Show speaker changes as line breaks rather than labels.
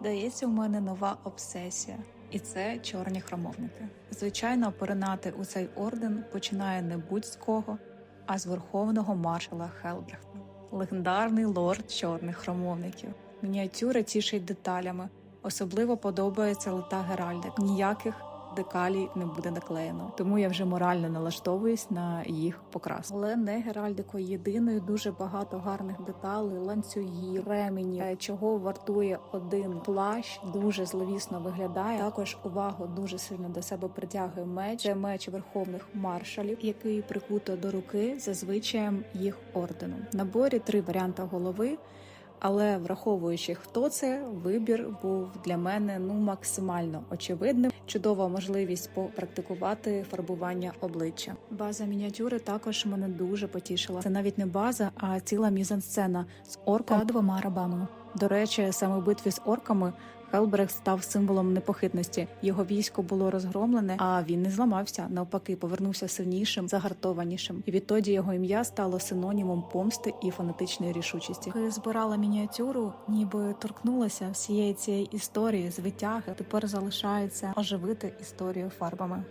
Здається, у мене нова обсесія, і це чорні храмовники. Звичайно, поринати у цей орден починає не будь з кого, а з верховного маршала Хелбрехта, легендарний лорд чорних храмовників. Мініатюра тішить деталями. Особливо подобається лита Геральдик. Ніяких декалій не буде наклеєно, тому я вже морально налаштовуюсь на їх покрас. Але не Геральдико єдиною дуже багато гарних деталей, ланцюгів, ремені, е, чого вартує один плащ. Дуже зловісно виглядає. Також увагу дуже сильно до себе притягує меч. Це меч верховних маршалів, який прикуто до руки за звичаєм їх ордену. Наборі три варіанти голови. Але враховуючи, хто це, вибір був для мене ну максимально очевидним. Чудова можливість попрактикувати фарбування обличчя. База мініатюри також мене дуже потішила. Це навіть не база, а ціла мізансцена з орком та двома рабами. До речі, саме в битві з орками Хелбрех став символом непохитності. Його військо було розгромлене, а він не зламався. Навпаки, повернувся сильнішим, загартованішим. І відтоді його ім'я стало синонімом помсти і фанатичної рішучості. Коли збирала мініатюру, ніби торкнулася всієї цієї історії з витяги. Тепер залишається оживити історію фарбами.